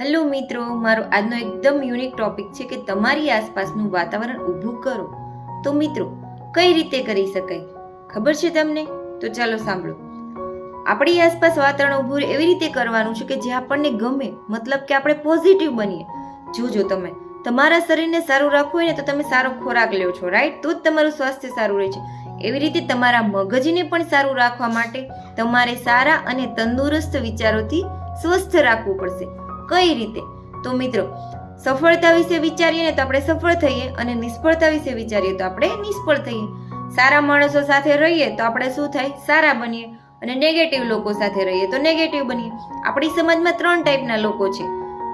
Hello મિત્રો, મારો આજનો એકદમ યુનિક ટોપિક છે કે તમારી આસપાસનું વાતાવરણ ઊભું કરો. તો મિત્રો, કઈ રીતે કરી શકાય? ખબર છે તમને? તો ચાલો સાંભળો. આપણી આસપાસ વાતાવરણ ઊભું એવી રીતે કરવાનું છે કે જે આપણને ગમે, મતલબ કે આપણે પોઝિટિવ બનીએ. જોજો તમે, તમારા શરીરને સારું રાખવું હોય ને તો તમે સારો ખોરાક લ્યો છો રાઈટ તો જ તમારું સ્વાસ્થ્ય સારું રહે છે. એવી રીતે તમારા મગજને પણ સારું રાખવા માટે તમારે સારા અને તંદુરસ્ત વિચારોથી સ્વસ્થ રાખવું પડશે. કઈ રીતે? તો મિત્રો, સફળતા વિશે વિચારીએ ને તો આપણે સફળ થઈએ અને નિષ્ફળતા વિશે વિચારીએ તો આપણે નિષ્ફળ થઈએ. સારા માણસો સાથે રહીએ તો આપણે શું થાય? સારા બનીએ અને નેગેટિવ લોકો સાથે રહીએ તો નેગેટિવ બનીએ. આપણી સમાજમાં ત્રણ ટાઈપના લોકો છે.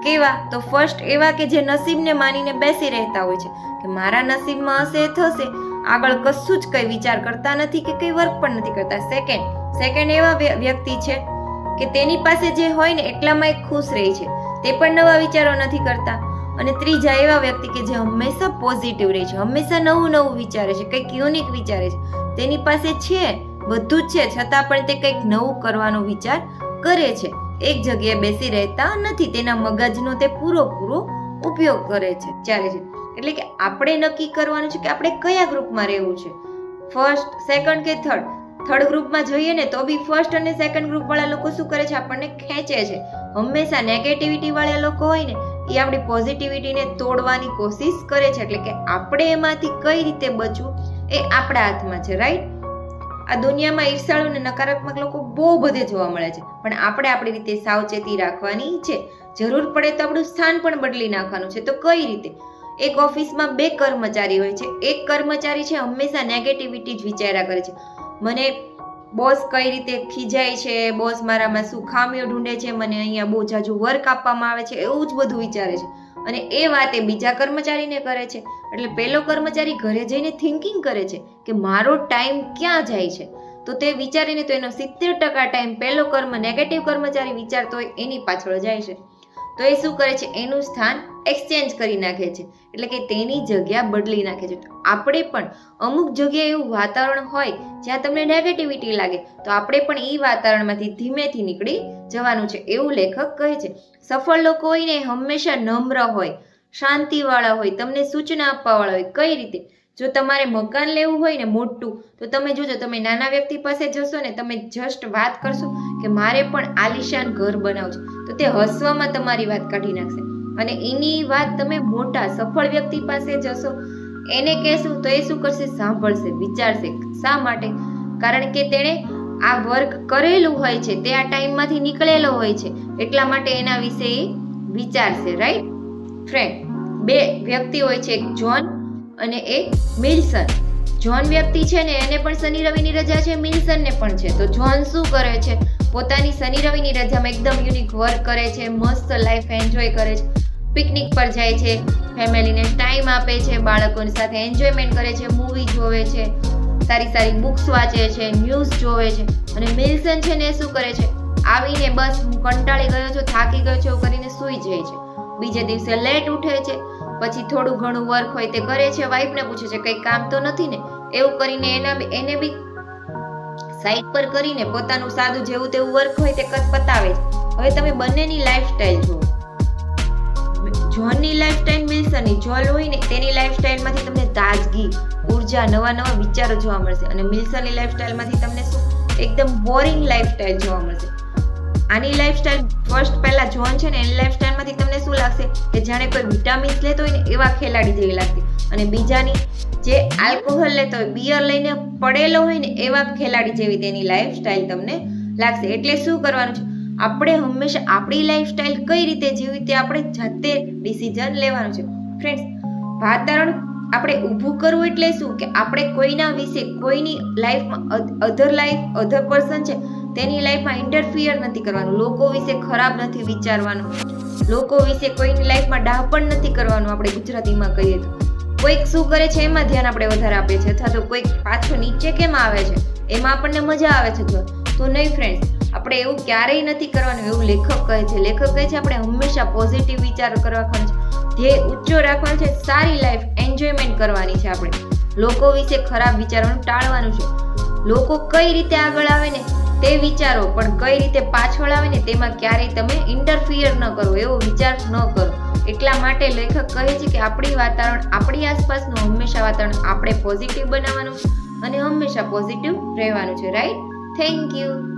કેવા? તો ફર્સ્ટ એવા કે જે નસીબને માનીને બેસી રહેતા હોય છે. કે મારા નસીબમાં હશે, થશે. આગળ કશું જ કંઈ વિચાર કરતા નથી કે કંઈ વર્ક પણ નથી કરતા. સેકન્ડ સેકન્ડ એવા વ્યક્તિ છે કે તેની પાસે જે હોય ને એટલામાં એ ખુશ રહે છે. તે પણ નવા વિચારો નથી કરતા. અને ત્રીજા એવા વ્યક્તિ કે જે હંમેશા પોઝિટિવ રહે છે, હંમેશા નવું નવું વિચારે છે, કંઈક યુનિક વિચારે છે. તેની પાસે છે, બધું જ છે, છતાં પણ તે કંઈક નવું કરવાનો વિચાર કરે છે. એક જગ્યાએ બેસી રહેતા નથી, તેના મગજનો તે પૂરો ઉપયોગ કરે છે ચાલે છે. એટલે કે આપણે નક્કી કરવાનું છે કે આપણે કયા ગ્રુપમાં રહેવું છે? ફર્સ્ટ સેકન્ડ કે થર્ડ થર્ડ ગ્રુપમાં જઈએ ને તો બી ફર્સ્ટ અને સેકન્ડ ગ્રુપવાળા લોકો શું કરે છે? આપણને ખેંચે છે. હંમેશા નેગેટિવિટી વાળા લોકો હોય ને, એ આપણી પોઝિટિવિટીને તોડવાની કોશિશ કરે છે. એટલે કે આપણે એમાંથી કઈ રીતે બચવું એ આપણા હાથમાં છે રાઈટ આ દુનિયામાં ઈર્ષાળુ અને નકારાત્મક લોકો બહુ બધે જોવા મળે છે. પણ આપણે આપણી રીતે સાવચેતી રાખવાની છે. જરૂર પડે તો આપણું સ્થાન પણ બદલી નાખવાનું છે. તો કઈ રીતે? એક ઓફિસમાં બે કર્મચારી હોય છે. એક કર્મચારી છે હંમેશા નેગેટિવિટી જ વિચાર્યા કરે છે. મને બોસ કઈ રીતે ખીજાય છે, બોસ મારામાં શું ખામીઓ ઢૂંઢે છે, મને અહીંયા બહુ જાજુ વર્ક આપવામાં આવે છે, એવું જ બધું વિચારે છે. અને એ વાત એ બીજા કર્મચારીને કરે છે. એટલે પહેલો કર્મચારી ઘરે જઈને થિંકિંગ કરે છે કે મારો ટાઈમ ક્યાં જાય છે. તો તે વિચારીને તો એનો સિત્તેર ટકા ટાઈમ પહેલો કર્મ નેગેટિવ કર્મચારી વિચારતો હોય એની પાછળ જાય છે. તો એ શું કરે છે? એનું સ્થાન એક્સચેન્જ કરી નાખે છે. એટલે કે તેની જગ્યા બદલી નાખે છે. આપણે પણ અમુક જગ્યાએ એવું વાતાવરણ હોય જ્યાં તમને નેગેટિવિટી લાગે, તો આપણે પણ એ વાતાવરણમાંથી ધીમેથી નીકળી જવાનું છે, એવું લેખક કહે છે. સફળ લોકો હોય ને હંમેશા નમ્ર હોય, શાંતિવાળા હોય, તમને સૂચના આપવાવાળા હોય, કઈ રીતે? જો તમારે મકાન લેવું હોય ને મોટું, તો તમે જોજો, તમે નાના વ્યક્તિ પાસે જશો ને તમે જસ્ટ વાત કરશો કે મારે પણ આલિશાન ઘર બનાવું છે. તો તે હસવામાં તમારી વાત કાઢી નાખશે. અને એની વાત તમે મોટા સફળ વ્યક્તિ પાસે જશો, એને કહેશું તો એ શું કરશે? સાંભળશે, વિચારશે. શા માટે? કારણ કે તેણે આ વર્ક કરેલું હોય છે, તે આ ટાઈમમાંથી નીકળેલો હોય છે, એટલા માટે એના વિશે એ વિચારશે રાઈટ ફ્રેન્ડ બે વ્યક્તિ હોય છે, એક જોન અને એક મિલ્સન જોન વ્યક્તિ છે ને, એને પણ શનિ રવિની રજા છે મિલ્સનને પણ છે. તો જોન શું કરે છે? પોતાની શનિ રવિની રજામાં એકદમ યુનિક વર્ક કરે છે, મસ્ત લાઈફ એન્જોય કરે છે. પિકનિક પર જાય છે. ફેમિલીને ટાઈમ આપે છે, બાળકોની સાથે એન્જોયમેન્ટ કરે છે મૂવી જોવે છે, સારી સારી બુક્સ વાંચે છે ન્યૂઝ જોવે છે અને મિલ્સન છે ને શું કરે છે? આવીને બસ હું કંટાળી ગયો છું, થાકી ગયો છું, એવું કરીને સૂઈ જાય છે. બીજે દિવસે લેટ ઉઠે છે, પછી થોડું ઘણું વર્ક હોય તે કરે છે વાઈફને પૂછે છે, કંઈ કામ તો નથી ને? એવું કરીને એના એને બી સાઈડ પર કરીને પોતાનું સાદું જેવું તેવું વર્ક હોય તે પતાવે છે. હવે તમે બંનેની લાઈફસ્ટાઈલ જુઓ. જોનની લાઈફસ્ટાઈલ મિલ્સનની જોલ હોય ને તેની લાઈફસ્ટાઈલમાંથી તમને તાજગી, ઊર્જા નવા નવા વિચારો જોવા મળશે અને મિલ્સનની લાઈફસ્ટાઈલમાંથી તમને શું? એકદમ બોરિંગ લાઈફસ્ટાઈલ જોવા મળશે. આની લાઈફસ્ટાઈલ ફર્સ્ટ પહેલા જોન છે ને એની લાઈફસ્ટાઈલમાંથી તમને શું લાગશે? કે જાણે કોઈ વિટામિન્સ લેતો હોય ને એવા ખેલાડી જેવી લાગતી અને બીજાની જે આલ્કોહોલ લેતો હોય બિયર લઈને પડેલો હોય ને એવા ખેલાડી જેવી તેની લાઈફસ્ટાઈલ તમને લાગશે. એટલે શું કરવાનું છે? આપણે હંમેશા આપણી લાઈફસ્ટાઈલ કઈ રીતે જીવવી તે આપણે જાતે ડિસિઝન લેવાનું છે. ફ્રેન્ડ્સ વાતાવરણ આપણે ઊભું કરવું એટલે શું? કે આપણે કોઈના વિશે કોઈની લાઈફમાં અધર લાઈફ અધર પર્સન છે, તેની લાઈફમાં ઇન્ટરફિયર નથી કરવાનું. લોકો વિશે ખરાબ નથી વિચારવાનું. લોકો વિશે કોઈની લાઈફમાં ડાહ પણ નથી કરવાનું આપણે ગુજરાતીમાં કહીએ તો. કોઈક શું કરે છે એમાં ધ્યાન આપણે વધારે આપીએ છીએ. અથવા તો કોઈક પાછો નીચે કેમ આવે છે? એમાં આપણને મજા આવે છે તો. નહીં ફ્રેન્ડ્સ આપણે એવું ક્યારેય નથી કરવાનું, એવું લેખક કહે છે. લેખક કહે છે, આપણે હંમેશા પોઝિટિવ વિચારો કરવા ધ્યેય ઊંચો રાખવાનો છે, સારી લાઈફ એન્જોયમેન્ટ કરવાની છે આપણે. લોકો વિશે ખરાબ વિચારવાનું ટાળવાનું છે. લોકો કઈ રીતે આગળ આવે ને તે વિચારો, પણ કઈ રીતે પાછળ આવે ને તેમાં ક્યારેય તમે ઇન્ટરફિયર ન કરો, એવો વિચાર ન કરો. એટલા માટે લેખક કહે છે કે આપણી વાતાવરણ, આપણી આસપાસનું હંમેશા વાતાવરણ આપણે પોઝિટિવ બનાવવાનું અને હંમેશા પોઝિટિવ રહેવાનું છે રાઈટ થેન્ક યુ